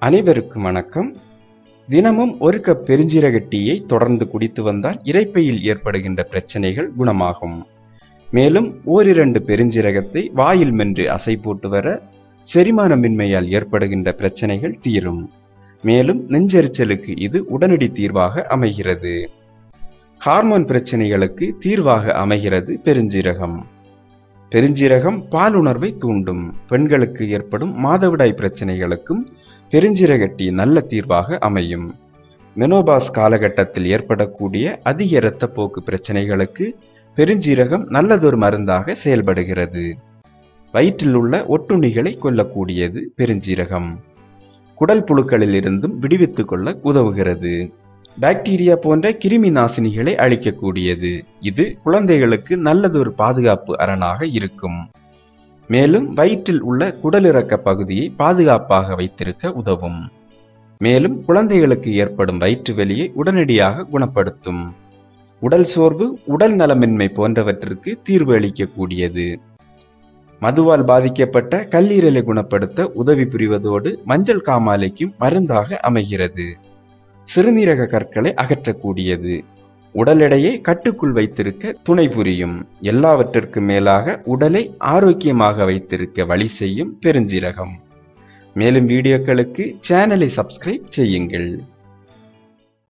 அனைவருக்கும் வணக்கம். தினமும் ஒரு கப் பெருஞ்சீரக டீயை தொடர்ந்து குடித்து வந்தால் இறைப்பையில் ஏற்படுகின்ற பிரச்சனைகள் குணமாகும். மேலும் ஓரிரண்டு பெருஞ்சீரகத்தை வாயில் மென்று அசை போட்டு வர செரிமானமின்மையால் ஏற்படுகின்ற பிரச்சனைகள் தீரும். மேலும் நெஞ்செரிச்சலுக்கு இது உடனடி தீர்வாக அமைகிறது. ஹார்மோன் பிரச்சனைகளுக்கு தீர்வாக அமைகிறது பெருஞ்சீரகம். பெருஞ்சீரகம் பாலுணர்வை தூண்டும். பெண்களுக்கு ஏற்படும் மாதவிடாய் பிரச்சனைகளுக்கும் பெருஞ்சிரகட்டி நல்ல தீர்வாக அமையும். மெனோபாஸ் காலகட்டத்தில் ஏற்படக்கூடிய அதிக இரத்தப்போக்கு பிரச்சனைகளுக்கு பெருஞ்சீரகம் நல்லதொரு மருந்தாக செயல்படுகிறது. வயிற்றில் உள்ள ஒட்டுண்ணிகளை கொல்லக்கூடியது பெருஞ்சீரகம். குடல் புழுக்களில் இருந்தும் விடுவித்துக் கொள்ள உதவுகிறது. பாக்டீரியா போன்ற கிருமி நாசினிகளை அழிக்கக்கூடியது. இது குழந்தைகளுக்கு நல்லதொரு பாதுகாப்பு அரணாக இருக்கும். மேலும் வயிற்றில் உள்ள குடலிறக்க பகுதியை பாதுகாப்பாக வைத்திருக்க உதவும். மேலும் குழந்தைகளுக்கு ஏற்படும் வயிற்று வெளியை உடனடியாக குணப்படுத்தும். உடல் சோர்வு உடல் நலமின்மை போன்றவற்றிற்கு தீர்வு அளிக்கக்கூடியது. மதுவால் பாதிக்கப்பட்ட கல்லீரலை குணப்படுத்த உதவி புரிவதோடு மஞ்சள் காமாலைக்கும் மருந்தாக அமைகிறது. சிறுநீரக கற்களை அகற்றக்கூடியது. உடல் எடையை கட்டுக்குள் வைத்திருக்க துணை புரியும். எல்லாவற்றிற்கும் மேலாக உடலை ஆரோக்கியமாக வைத்திருக்க வழி செய்யும் பெருஞ்சீரகம். மேலும் வீடியோக்களுக்கு சேனலை சப்ஸ்கிரைப் செய்யுங்கள்.